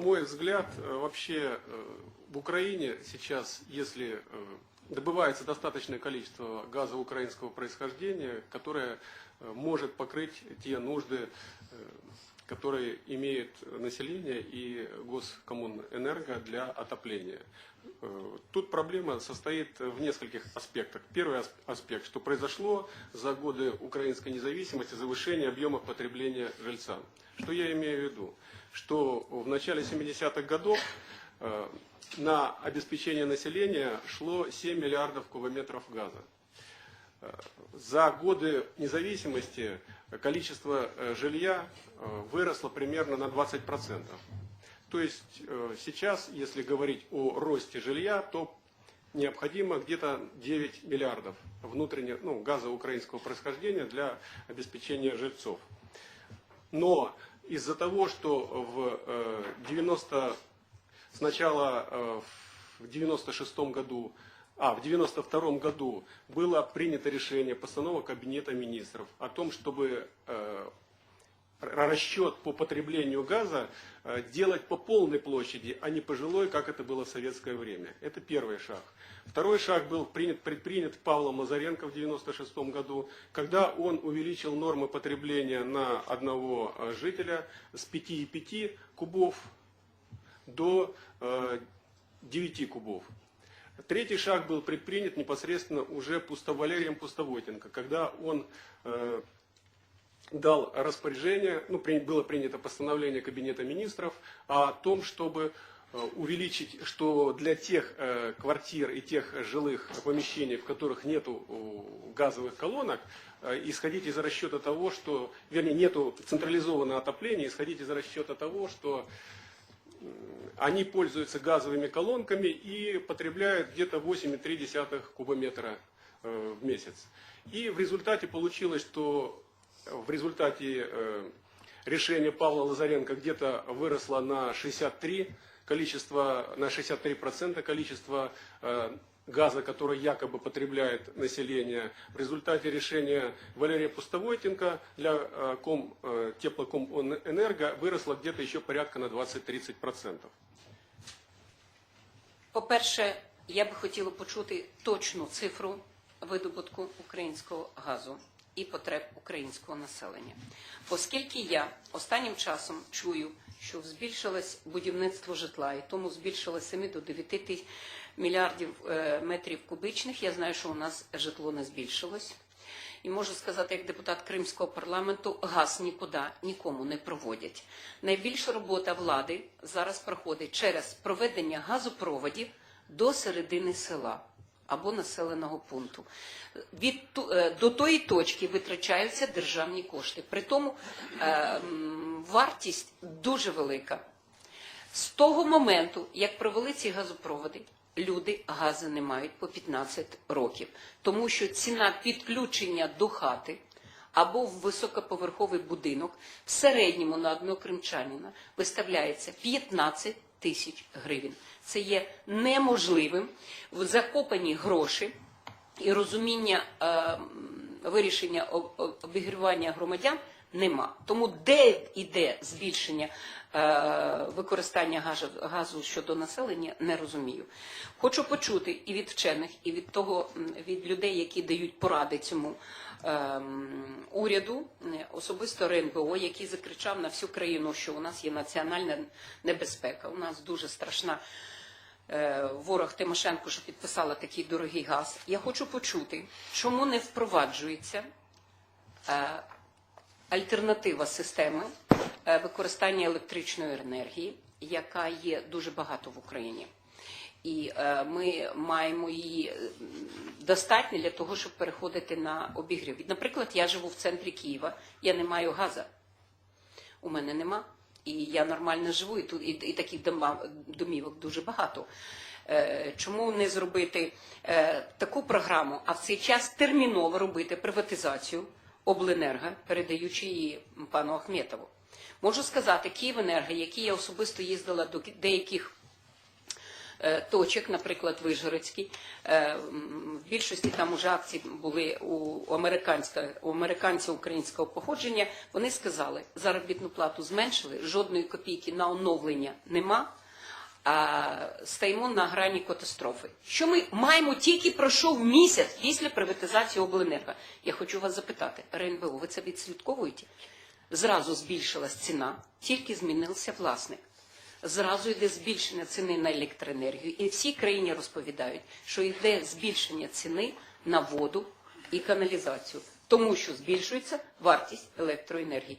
мой взгляд, э, вообще э, в Украине сейчас, если э, добывается достаточное количество газа украинского происхождения, которое э, может покрыть те нужды, э, которые имеет население и Госкоммунэнерго для отопления. Э, Тут проблема состоит в нескольких аспектах. Первый ас- аспект, что произошло за годы украинской независимости завышение объема потребления жильца. Что я имею в виду? Что в начале 70-х годов э, на обеспечение населения шло 7 миллиардов кубометров газа. За годы независимости количество э, жилья э, выросло примерно на 20%. То есть э, сейчас, если говорить о росте жилья, то необходимо где-то 9 миллиардов внутреннего ну, газа украинского происхождения для обеспечения жильцов. Но из-за того, что в э, 90 сначала в 96 году, а в 92 году было принято решение постанова Кабинета министров о том, чтобы э, расчет по потреблению газа э, делать по полной площади, а не по жилой, как это было в советское время. Это первый шаг. Второй шаг был принят, предпринят Павлом Лазаренко в 1996 году, когда он увеличил нормы потребления на одного э, жителя с 5,5 кубов до э, 9 кубов. Третий шаг был предпринят непосредственно уже Пусто- Валерием Пустовойтенко, когда он э, дал распоряжение, ну, при- было принято постановление Кабинета министров о том, чтобы э, увеличить, что для тех э, квартир и тех жилых помещений, в которых нету э, газовых колонок, э, исходить из расчета того, что, вернее, нету централизованного отопления, исходить из расчета того, что они пользуются газовыми колонками и потребляют где-то 8,3 кубометра э, в месяц. И в результате получилось, что в результате э, решения Павла Лазаренко где-то выросло на 63 количество, на 63% количество э, газа, который якобы потребляет население. В результате решения Валерия Пустовойтенко для э, ком, э, теплокомэнерго выросло где-то еще порядка на 20-30%. По-перше, я би хотіла почути точну цифру видобутку українського газу і потреб українського населення. Оскільки я останнім часом чую, що збільшилось будівництво житла, і тому збільшилось 7 до 9 мільярдів е, метрів кубичних, я знаю, що у нас житло не збільшилось. І можу сказати, як депутат Кримського парламенту, газ нікуди нікому не проводять. Найбільша робота влади зараз проходить через проведення газопроводів до середини села або населеного пункту. Від е, до тої точки витрачаються державні кошти. При тому е, вартість дуже велика. З того моменту, як провели ці газопроводи, люди газу не мають по 15 років, тому що ціна підключення до хати або в високоповерховий будинок в середньому на одного кримчанина виставляється 15 тисяч гривень. Це є неможливим в закопані гроші і розуміння е, вирішення об- об- обігрівання громадян нема. Тому де йде збільшення е, використання газу, газу щодо населення, не розумію. Хочу почути і від вчених, і від того від людей, які дають поради цьому е, уряду, особисто РНБО, який закричав на всю країну, що у нас є національна небезпека. У нас дуже страшна е, ворог Тимошенко, що підписала такий дорогий газ. Я хочу почути, чому не впроваджується е, альтернатива системи е, використання електричної енергії, яка є дуже багато в Україні. І е, ми маємо її е, достатньо для того, щоб переходити на обігрів. Наприклад, я живу в центрі Києва, я не маю газу у мене нема. І я нормально живу, і тут і, і таких домівок дуже багато. Е, чому не зробити е, таку програму, а в цей час терміново робити приватизацію обленерго, передаючи її пану Ахметову? Можу сказати, Київенерго, який я особисто їздила до деяких е, точок, наприклад, Вижгородський. Е, В більшості там уже акції були у американців українського походження. Вони сказали, заробітну плату зменшили, жодної копійки на оновлення нема. Стоїмо на грані катастрофи. Що ми маємо тільки пройшов місяць після приватизації обленерго. Я хочу вас запитати, РНБО, ви це відслідковуєте? Зразу збільшилась ціна, тільки змінився власник. Зразу йде збільшення ціни на електроенергію, і всі країні розповідають, що йде збільшення ціни на воду і каналізацію, тому що збільшується вартість електроенергії.